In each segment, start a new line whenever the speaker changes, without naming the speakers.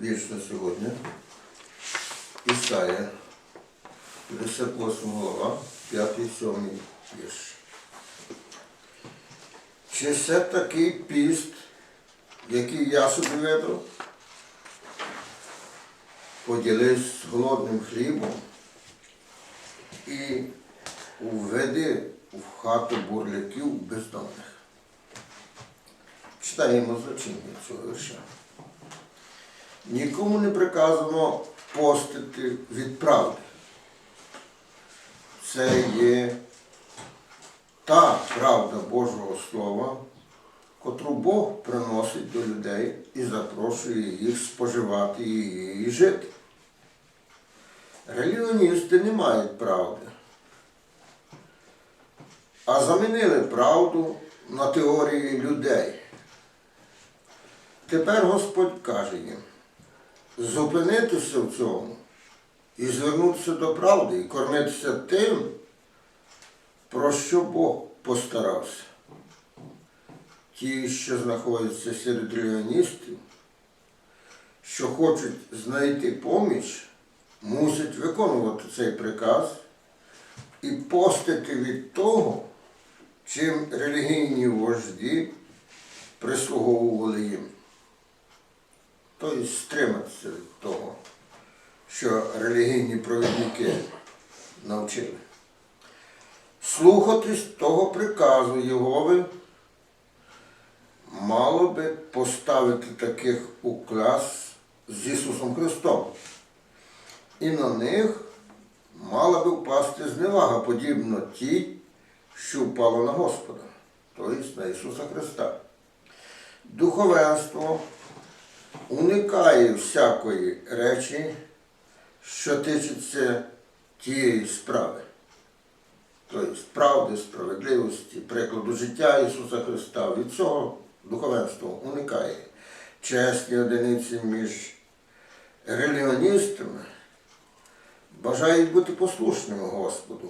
вірш на сьогодні. Ісая, 58 глава, 5-7 вірш. Чи це такий піст, який я собі вибрав? Поділись з голодним хлібом і уведи в хату бурляків бездомних. Читаємо значення цього вірша. Нікому не приказано постити від правди. Це є та правда Божого Слова, котру Бог приносить до людей і запрошує їх споживати її і жити. Релігіоністи не мають правди, а замінили правду на теорії людей. Тепер Господь каже їм, зупинитися в цьому і звернутися до правди, і кормитися тим, про що Бог постарався. Ті, що знаходяться серед релігіоністів, що хочуть знайти поміч, мусять виконувати цей приказ і постити від того, чим релігійні вожді прислуговували їм. Тобто стриматися від того, що релігійні провідники навчили. Слухатись того приказу Єгови мало би поставити таких у клас з Ісусом Христом. І на них мала би впасти зневага, подібно тій, що впала на Господа, тобто на Ісуса Христа. Духовенство уникає всякої речі, що тичиться тієї справи. Тобто правди, справедливості, прикладу життя Ісуса Христа. Від цього духовенство уникає. Чесні одиниці між релігіоністами бажають бути послушними Господу.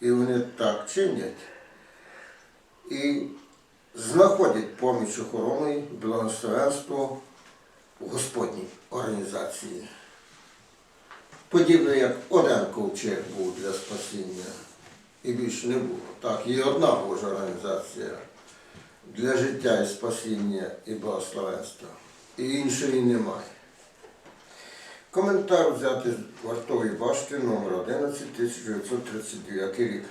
І вони так чинять. І знаходять поміч охорони, благословенство Господній організації. Подібно як один ковчег був для спасіння, і більше не було. Так, є одна Божа організація для життя і спасіння і благословенства. І іншої немає. Коментар взяти з вартової башти номер 11 1939 рік.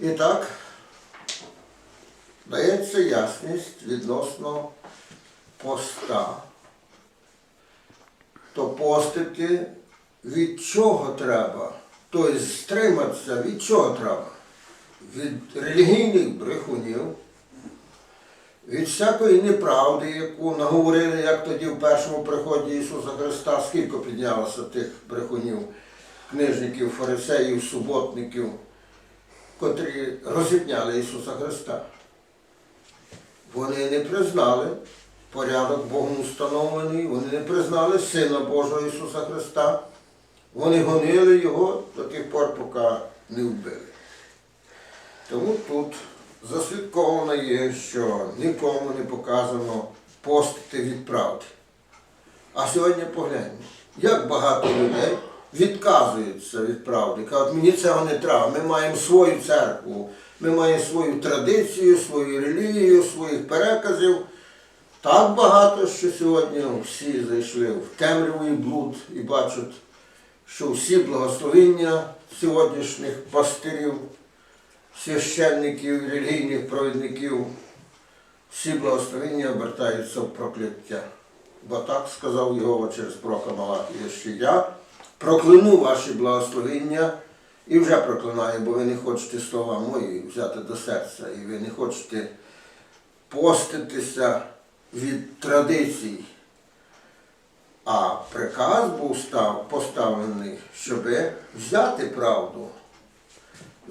І так, дається ясність відносно поста. То постити від чого треба? Тобто стриматися від чого треба? Від релігійних брехунів, від всякої неправди, яку наговорили, як тоді в першому приході Ісуса Христа, скільки піднялося тих брехунів, книжників, фарисеїв, суботників, котрі розіпняли Ісуса Христа. Вони не признали порядок Богом установлений, вони не признали Сина Божого Ісуса Христа. Вони гонили його до тих пор, поки не вбили. Тому тут заслідковано є, що нікому не показано постити від правди. А сьогодні погляньмо, як багато людей відказуються від правди. Кажуть, мені цього не треба. Ми маємо свою церкву, ми маємо свою традицію, свою релігію, своїх переказів. Так багато, що сьогодні всі зайшли в темряву і блуд і бачать, що всі благословення сьогоднішніх пастирів, священників, релігійних провідників, всі благословення обертаються в прокляття. Бо так сказав Єгова через пророка Малахія, що я прокляну ваші благословення і вже проклинаю, бо ви не хочете слова мої взяти до серця, і ви не хочете поститися від традицій. А приказ був став, поставлений, щоб взяти правду,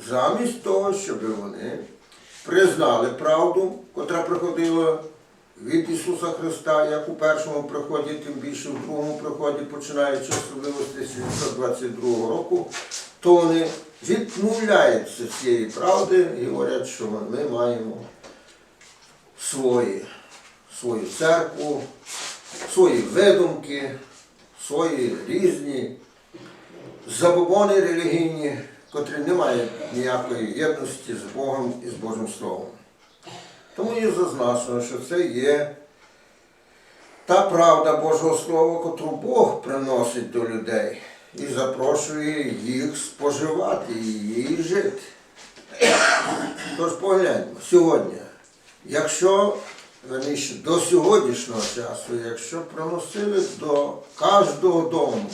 замість того, щоб вони признали правду, котра приходила від Ісуса Христа, як у першому приході, тим більше в другому приході, починаючи особливо з 1922 року, то вони відмовляються цієї правди і говорять, що ми маємо свої, свою церкву, свої видумки, свої різні забобони релігійні, котрі не мають ніякої єдності з Богом і з Божим Словом. Тому є зазначено, що це є та правда Божого Слова, котру Бог приносить до людей і запрошує їх споживати і її жити. Тож погляньмо, сьогодні, якщо верніше, до сьогоднішнього часу, якщо приносили до кожного дому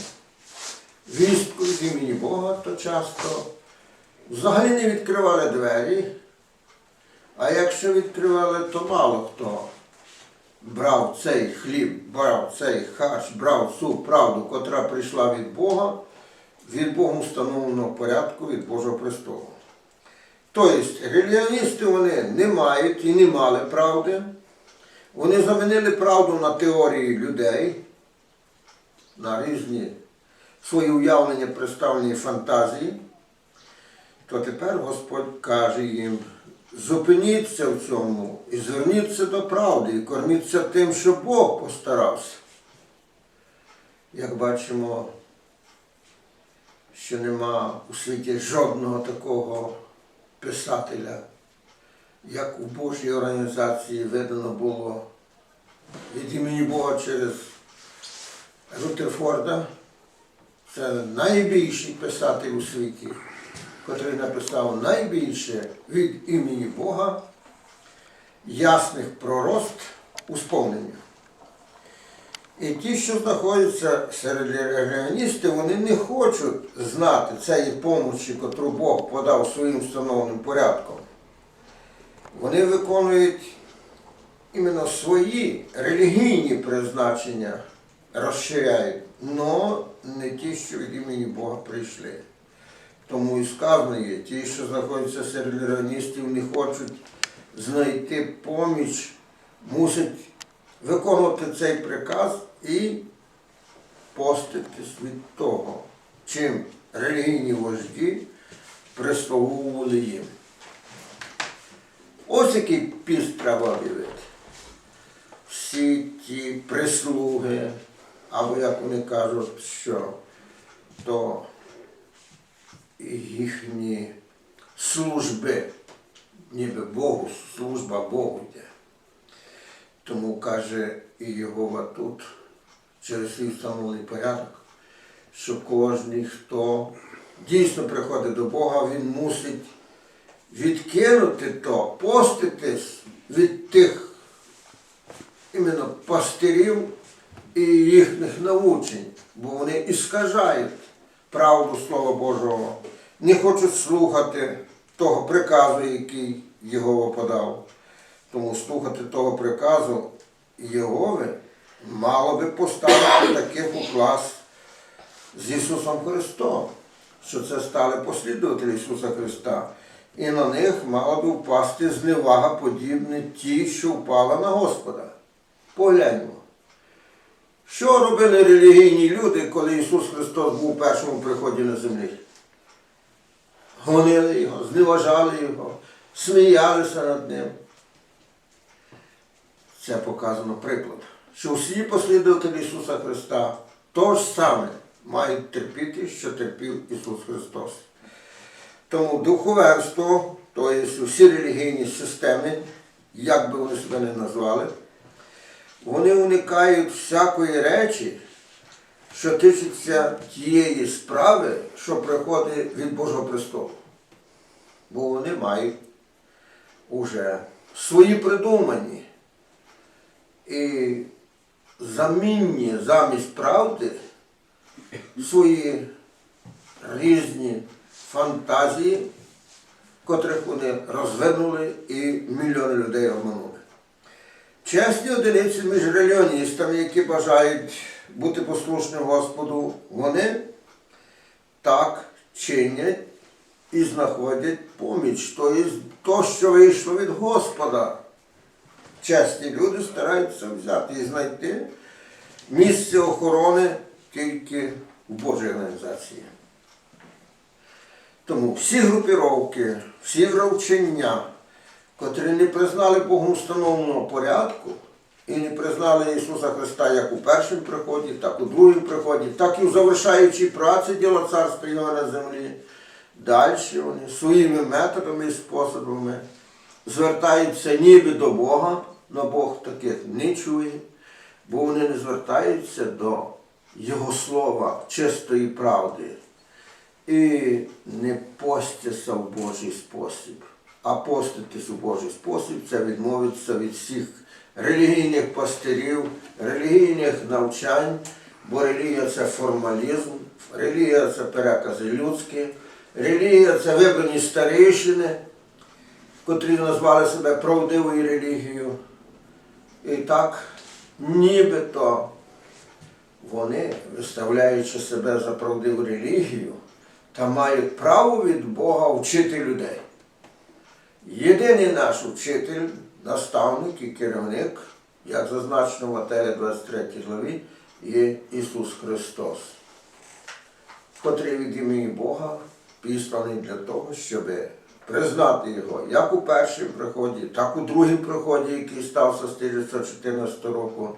вістку від імені Бога, то часто взагалі не відкривали двері, а якщо відкривали, то мало хто брав цей хліб, брав цей харч, брав цю правду, котра прийшла від Бога, від Богом встановленого порядку від Божого престолу. Тобто релігіоністи вони не мають і не мали правди. Вони замінили правду на теорії людей, на різні свої уявлення, представлені фантазії, то тепер Господь каже їм, зупиніться в цьому і зверніться до правди, і корміться тим, що Бог постарався. Як бачимо, що нема у світі жодного такого писателя, як у Божій організації видано було від імені Бога через Рутерфорда. Це найбільший писатель у світі, котрий написав найбільше від імені Бога ясних пророст у сповненню. І ті, що знаходяться серед релігіоністів, вони не хочуть знати цієї помочі, котру Бог подав своїм встановленим порядком. Вони виконують іменно свої релігійні призначення, розширяють, але не ті, що від імені Бога прийшли. Тому і сказано є, ті, що знаходяться серед релігіоністів, не хочуть знайти поміч, мусять виконувати цей приказ і поститись від того, чим релігійні вожді прислуговували їм. Ось який піст треба об'явити. Всі ті прислуги, або як вони кажуть, що то їхні служби, ніби Богу, служба Богу йде. Тому каже і Єгова тут, через свій встановлений порядок, що кожен, хто дійсно приходить до Бога, він мусить відкинути то, поститись від тих іменно пастирів і їхніх научень, бо вони іскажають правду Слова Божого, не хочуть слухати того приказу, який Єгова подав. Тому слухати того приказу Єгови мало би поставити таких у клас з Ісусом Христом, що це стали послідователі Ісуса Христа. І на них мала би впасти зневага подібне ті, що впала на Господа. Погляньмо. Що робили релігійні люди, коли Ісус Христос був у першому приході на землі? Гонили Його, зневажали Його, сміялися над Ним. Це показано приклад, що всі послідователі Ісуса Христа то ж саме мають терпіти, що терпів Ісус Христос. Тому духовенство, тобто всі релігійні системи, як би вони себе не назвали, вони уникають всякої речі, що тичиться тієї справи, що приходить від Божого престолу. Бо вони мають уже свої придумані і замінні замість правди свої різні фантазії, котрих вони розвинули і мільйони людей обманули. Чесні одиниці між релігіоністами, які бажають бути послушним Господу, вони так чинять і знаходять поміч, тобто то, що вийшло від Господа. Чесні люди стараються взяти і знайти місце охорони тільки в Божій організації. Тому всі групіровки, всі вравчення, котрі не признали Богом встановленого порядку і не признали Ісуса Христа як у першому приході, так у другому приході, так і в завершаючій праці діла царства Його на землі. Далі вони своїми методами і способами звертаються ніби до Бога, але Бог таких не чує, бо вони не звертаються до Його слова чистої правди і не постяться в Божий спосіб. А поститись у Божий спосіб це відмовитися від всіх релігійних пастирів, релігійних навчань, бо релігія це формалізм, релігія це перекази людські, релігія це вибрані старейшини, котрі назвали себе правдивою релігією. І так, нібито вони, виставляючи себе за правдиву релігію, та мають право від Бога вчити людей. Єдиний наш вчитель, наставник і керівник, як зазначено в Матея 23 главі, є Ісус Христос, котрий від імені Бога післаний для того, щоб признати Його як у першому приході, так у другому приході, який стався з 1914 року.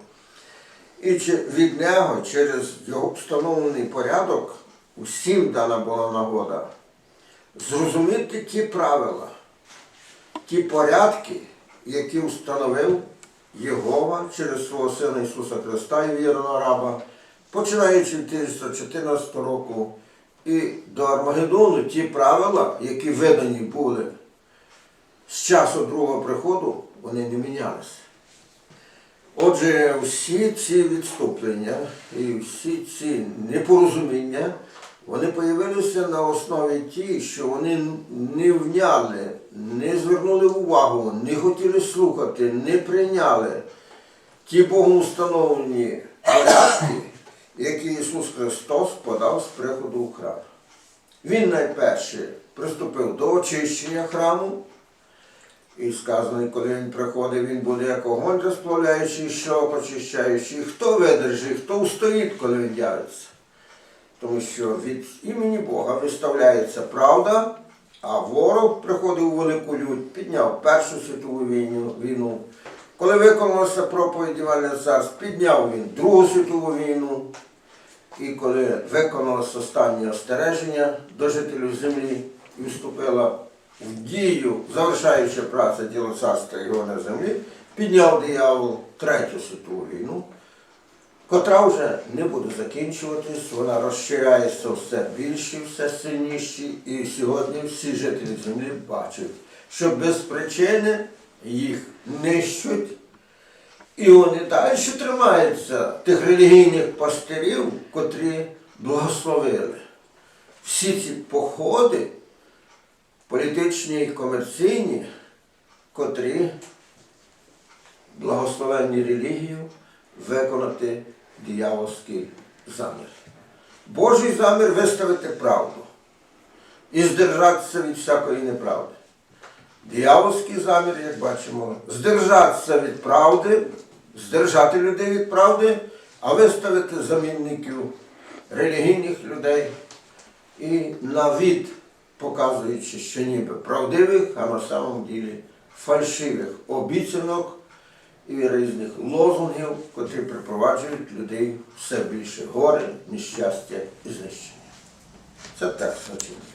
І від нього через його встановлений порядок усім дана була нагода зрозуміти ті правила, ті порядки, які встановив Єгова через свого Сина Ісуса Христа і вірного раба, починаючи від 1914 року і до Армагеддону ті правила, які видані були з часу другого приходу, вони не мінялися. Отже, всі ці відступлення і всі ці непорозуміння, вони появилися на основі ті, що вони не вняли, не звернули увагу, не хотіли слухати, не прийняли ті Богом установлені порядки, які Ісус Христос подав з приходу в храм. Він найперше приступив до очищення храму. І сказано, коли він приходить, він буде як огонь розплавляючий, що очищаючий. Хто видержить, хто устоїть, коли він явиться. Тому що від імені Бога виставляється правда, а ворог приходив у велику лють, підняв Першу світову війну. Коли виконалася проповідь Івана Царств, підняв він Другу світову війну. І коли виконалося останнє остереження до жителів землі і вступила в дію, завершаючи працю діло царства його на землі, підняв диявол третю світову війну, котра вже не буде закінчуватись, вона розширяється все більше, все сильніше, і сьогодні всі жителі землі бачать, що без причини їх нищуть. І вони далі тримаються тих релігійних пастирів, котрі благословили. Всі ці походи, політичні і комерційні, котрі благословенні релігію виконати диявольський замір. Божий замір виставити правду і здержатися від всякої неправди. Диявольський замір, як бачимо, здержатися від правди, здержати людей від правди, а виставити замінників релігійних людей і на від, показуючи, що ніби правдивих, а на самом ділі фальшивих обіцянок і різних лозунгів, котрі припроваджують людей все більше горе, нещастя і знищення. Це так начинка.